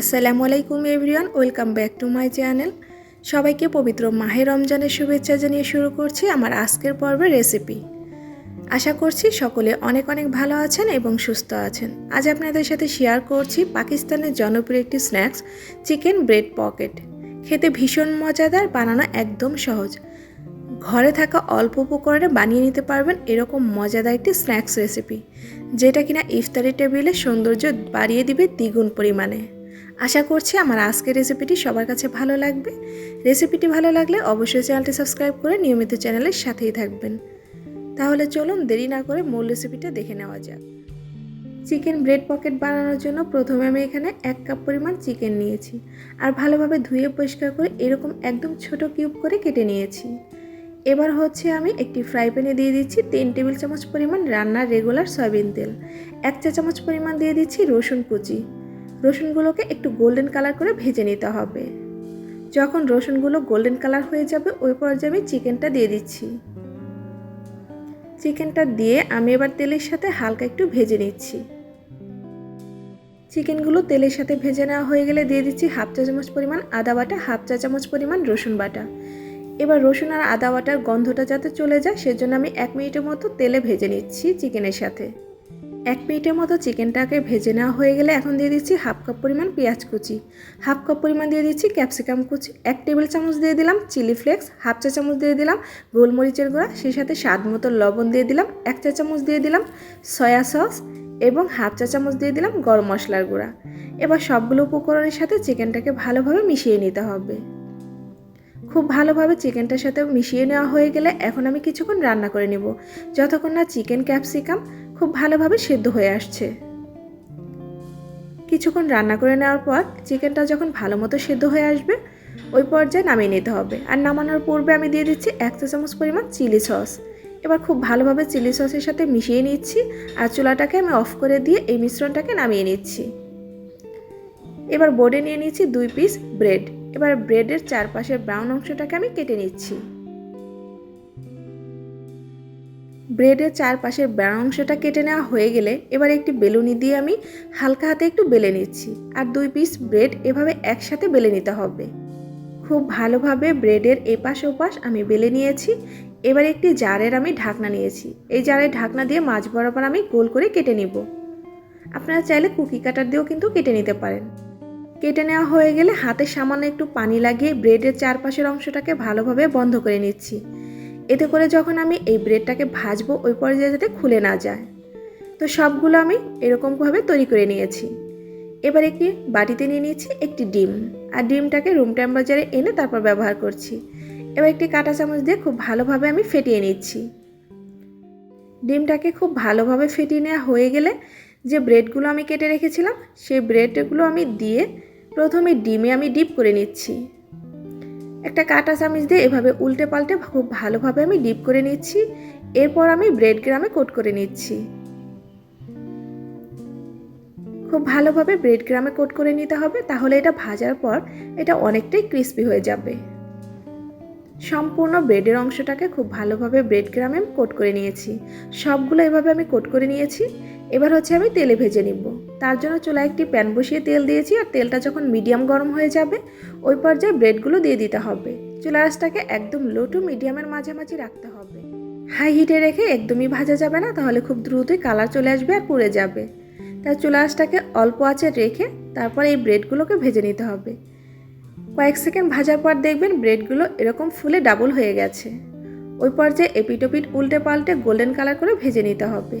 আসসালামু আলাইকুম everyone, welcome back to my channel. সবাইকে পবিত্র মাহে রমজানের শুভেচ্ছা জানিয়ে শুরু করছি আমার আজকের পর্বের রেসিপি। আশা করছি সকলে অনেক অনেক ভালো আছেন এবং সুস্থ আছেন। আজ আপনাদের সাথে শেয়ার করছি পাকিস্তানের জনপ্রিয় একটি স্ন্যাক্স, চিকেন ব্রেড পকেট। খেতে ভীষণ মজাদার, বানানো একদম সহজ। ঘরে থাকা অল্প উপকরণে বানিয়ে নিতে পারবেন এরকম মজাদার একটি স্ন্যাক্স রেসিপি, যেটা কিনা ইফতারি টেবিলে সৌন্দর্য বাড়িয়ে দিবে দ্বিগুণ পরিমাণে। আশা করছি আমার আজকের রেসিপিটি সবার কাছে ভালো লাগবে। রেসিপিটি ভালো লাগলে অবশ্যই চ্যানেলটি সাবস্ক্রাইব করে নিয়মিত চ্যানেলের সাথেই থাকবেন। তাহলে চলুন দেরি না করে মূল রেসিপিটা দেখে নেওয়া যাক। চিকেন ব্রেড পকেট বানানোর জন্য প্রথমে আমি এখানে এক কাপ পরিমাণ চিকেন নিয়েছি আর ভালোভাবে ধুয়ে পরিষ্কার করে এরকম একদম ছোট কিউব করে কেটে নিয়েছি। এবার হচ্ছে আমি একটি ফ্রাই প্যানে দিয়ে দিচ্ছি তিন টেবিল চামচ পরিমাণ রান্নার রেগুলার সয়াবিন তেল, এক চা চামচ পরিমাণ দিয়ে দিচ্ছি রসুন কুচি রসুনগুলোকে একটু গোল্ডেন কালার করে ভেজে নিতে হবে। যখন রসুনগুলো গোল্ডেন কালার হয়ে যাবে, ওই পর্যায়ে আমি চিকেনটা দিয়ে দিচ্ছি। চিকেনটা দিয়ে আমি এবার তেলের সাথে হালকা একটু ভেজে নিচ্ছি। চিকেনগুলো তেলের সাথে ভেজে নেওয়া হয়ে গেলে দিয়ে দিচ্ছি হাফ চা চামচ পরিমাণ আদা বাটা, হাফ চা চামচ পরিমাণ রসুন বাটা। এবার রসুন আর আদা বাটার গন্ধটা যাতে চলে যায়, সেজন্য আমি এক মিনিটের মতো তেলে ভেজে নিচ্ছি চিকেনের সাথে। এক মিনিটের মতো চিকেনটাকে ভেজে নেওয়া হয়ে গেলে এখন দিয়ে দিচ্ছি হাফ কাপ পরিমাণ পেঁয়াজ কুচি। হাফ কাপ পরিমাণ দিয়ে দিচ্ছি ক্যাপসিকাম কুচি। এক টেবিল চামচ দিয়ে দিলাম চিলি ফ্লেক্স, হাফ চা চামচ দিয়ে দিলাম গোলমরিচের গুঁড়া, সেই সাথে স্বাদ মতো লবণ দিয়ে দিলাম এক চা চামচ দিয়ে দিলাম সয়া সস এবং হাফ চা চামচ দিয়ে দিলাম গরম মশলার গুঁড়া। এবার সবগুলো উপকরণের সাথে চিকেনটাকে ভালোভাবে মিশিয়ে নিতে হবে। খুব ভালোভাবে চিকেনটার সাথে মিশিয়ে নেওয়া হয়ে গেলে এখন আমি কিছুক্ষণ রান্না করে নেব। যতক্ষণ না চিকেন ক্যাপসিকাম খুব ভালোভাবে সেদ্ধ হয়ে আসছে। কিছুক্ষণ রান্না করে নেওয়ার পর চিকেনটা যখন ভালো মতো সেদ্ধ হয়ে আসবে, ওই পর্যায়ে নামিয়ে নিতে হবে। আর নামানোর পূর্বে আমি দিয়ে দিচ্ছি এক চা চামচ পরিমাণ চিলি সস। এবার খুব ভালোভাবে চিলি সসের সাথে মিশিয়ে নিচ্ছি আর চুলাটাকে আমি অফ করে দিয়ে এই মিশ্রণটাকে নামিয়ে নিচ্ছি। এবার বোর্ডে নিয়ে নিচ্ছি দুই পিস ব্রেড। এবার ব্রেডের চারপাশের ব্রাউন অংশটাকে আমি কেটে নিচ্ছি। ব্রেডের চারপাশের বেড়া অংশটা কেটে নেওয়া হয়ে গেলে এবার একটি বেলুনি দিয়ে আমি হালকা হাতে একটু বেলে নিচ্ছি আর দুই পিস ব্রেড এভাবে একসাথে বেলে নিতে হবে। খুব ভালোভাবে ব্রেডের এপাশ ওপাশ আমি বেলে নিয়েছি। এবার একটি জারের আমি ঢাকনা নিয়েছি। এই জারের ঢাকনা দিয়ে মাছ বরাবর আমি গোল করে কেটে নিব। আপনারা চাইলে কুকি কাটার দিয়েও কিন্তু কেটে নিতে পারেন। কেটে নেওয়া হয়ে গেলে হাতে সামান্য একটু পানি লাগিয়ে ব্রেডের চারপাশের অংশটাকে ভালোভাবে বন্ধ করে নিচ্ছি। এতে করে যখন আমি এই ব্রেডটাকে ভাজবো, ওই পর্যায়ে যাতে খুলে না যায়। তো সবগুলো আমি এরকমভাবে তৈরি করে নিয়েছি। এবার একটি বাটিতে নিয়ে নিয়েছি একটি ডিম। আর ডিমটাকে রুম টেম্পারেচারে এনে তারপর ব্যবহার করছি। এবার একটি কাঁটা চামচ দিয়ে খুব ভালোভাবে আমি ফেটিয়ে নিচ্ছি। ডিমটাকে খুব ভালোভাবে ফেটিয়ে নেওয়া হয়ে গেলে যে ব্রেডগুলো আমি কেটে রেখেছিলাম, সেই ব্রেডগুলো আমি দিয়ে প্রথমে ডিমে আমি ডিপ করে নিচ্ছি। একটা কাঁটা চামিচ দিয়ে এভাবে উল্টে পাল্টে খুব ভালোভাবে আমি ডিপ করে নিচ্ছি। এরপর আমি ব্রেড গ্রামে কোট করে নিচ্ছি। খুব ভালোভাবে ব্রেড গ্রামে কোট করে নিতে হবে, তাহলে এটা ভাজার পর এটা অনেকটাই ক্রিস্পি হয়ে যাবে। সম্পূর্ণ ব্রেডের অংশটাকে খুব ভালোভাবে ব্রেড গ্রামে কোট করে নিয়েছি। সবগুলো এভাবে আমি কোট করে নিয়েছি। এবার হচ্ছে আমি তেলে ভেজে নিব। তার জন্য চুলায় একটি প্যান বসিয়ে তেল দিয়েছি আর তেলটা যখন মিডিয়াম গরম হয়ে যাবে, ওই পর্যায়ে ব্রেডগুলো দিয়ে দিতে হবে। চুলা রাসটাকে একদম লো টু মিডিয়ামের মাঝামাঝি রাখতে হবে। হাই হিটে রেখে একদমই ভাজা যাবে না, তাহলে খুব দ্রুতই কালার চলে আসবে আর পুড়ে যাবে। তাই চুলা রাসটাকে অল্প আঁচে রেখে তারপর এই ব্রেডগুলোকে ভেজে নিতে হবে। কয়েক সেকেন্ড ভাজার পর দেখবেন ব্রেডগুলো এরকম ফুলে ডাবল হয়ে গেছে। ওই পর্যায়ে এপিটোপিট উল্টে পাল্টে গোল্ডেন কালার করে ভেজে নিতে হবে।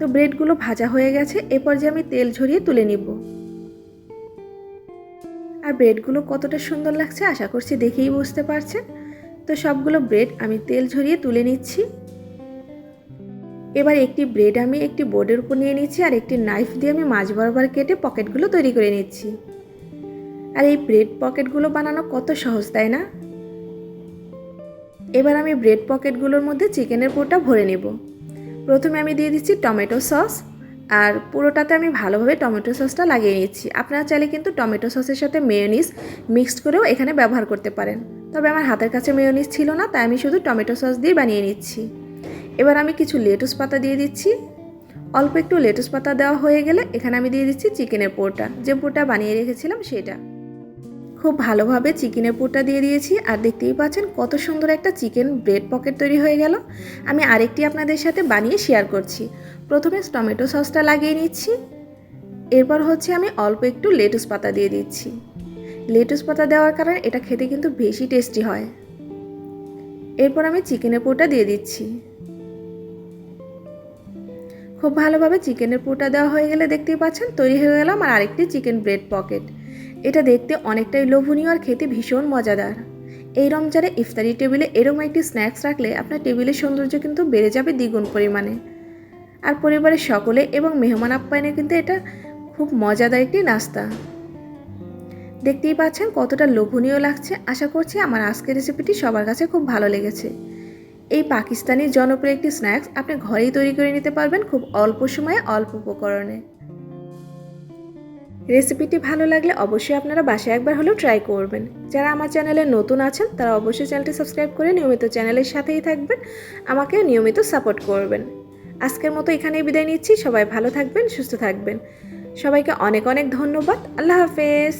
তো ব্রেডগুলো ভাজা হয়ে গেছে, এরপর যে আমি তেল ঝরিয়ে তুলে নিব। আর ব্রেডগুলো কতটা সুন্দর লাগছে আশা করছি দেখেই বুঝতে পারছেন। তো সবগুলো ব্রেড আমি তেল ঝরিয়ে তুলে নিচ্ছি। এবার একটি ব্রেড আমি একটি বোর্ডের উপর নিয়ে নিচ্ছি আর একটি নাইফ দিয়ে আমি মাছ বরাবর কেটে পকেটগুলো তৈরি করে নিচ্ছি। আর এই ব্রেড পকেটগুলো বানানো কত সহজ, তাই না? এবার আমি ব্রেড পকেটগুলোর মধ্যে চিকেনের পোটা ভরে নেব। প্রথমে আমি দিয়ে দিচ্ছি টমেটো সস আর পুরোটাতে আমি ভালোভাবে টমেটো সসটা লাগিয়ে নিচ্ছি। আপনারা চাইলে কিন্তু টমেটো সসের সাথে মেয়োনিজ মিক্সড করেও এখানে ব্যবহার করতে পারেন। তবে আমার হাতের কাছে মেয়োনিজ ছিল না, তাই আমি শুধু টমেটো সস দিয়ে বানিয়ে নিচ্ছি। এবার আমি কিছু লেটুস পাতা দিয়ে দিচ্ছি। অল্প একটু লেটুস পাতা দেওয়া হয়ে গেলে এখানে আমি দিয়ে দিচ্ছি চিকেনের পোটা যে পোটা বানিয়ে রেখেছিলাম সেটা। খুব ভালোভাবে চিকেনের পুরটা দিয়ে দিয়েছি আর দেখতেই পাচ্ছেন কত সুন্দর একটা চিকেন ব্রেড পকেট তৈরি হয়ে গেল। আমি আরেকটি আপনাদের সাথে বানিয়ে শেয়ার করছি। প্রথমে টমেটো সসটা লাগিয়ে নিচ্ছি। এরপর হচ্ছে আমি অল্প একটু লেটুস পাতা দিয়ে দিচ্ছি। লেটুস পাতা দেওয়ার কারণে এটা খেতে কিন্তু বেশি টেস্টি হয়। এরপর আমি চিকেনের পোটা দিয়ে দিচ্ছি। খুব ভালোভাবে চিকেনের পোটা দেওয়া হয়ে গেলে দেখতেই পাচ্ছেন তৈরি হয়ে গেল আমার আরেকটি চিকেন ব্রেড পকেট। এটা দেখতে অনেকটাই লোভনীয় আর খেতে ভীষণ মজাদার। এই রমজানে ইফতারি টেবিলে এরকম একটি স্ন্যাক্স রাখলে আপনার টেবিলের সৌন্দর্য কিন্তু বেড়ে যাবে দ্বিগুণ পরিমাণে। আর পরিবারের সকলে এবং মেহমান আপ্যায়নে কিন্তু এটা খুব মজাদার একটি নাস্তা। দেখতেই পাচ্ছেন কতটা লোভনীয় লাগছে। আশা করছি আমার আজকের রেসিপিটি সবার কাছে খুব ভালো লেগেছে। এই পাকিস্তানি জনপ্রিয় একটি স্ন্যাক্স আপনি ঘরেই তৈরি করে নিতে পারবেন খুব অল্প সময়ে, অল্প উপকরণে। রেসিপিটি ভালো লাগলে অবশ্যই আপনারা বাসায় একবার হলেও ট্রাই করবেন। যারা আমার চ্যানেলে নতুন আছেন, তারা অবশ্যই চ্যানেলটি সাবস্ক্রাইব করে নিয়মিত চ্যানেলের সাথেই থাকবেন আমাকে নিয়মিত সাপোর্ট করবেন। আজকের মতো এখানেই বিদায় নিচ্ছি, সবাই ভালো থাকবেন, সুস্থ থাকবেন। সবাইকে অনেক অনেক ধন্যবাদ, আল্লাহ হাফেজ।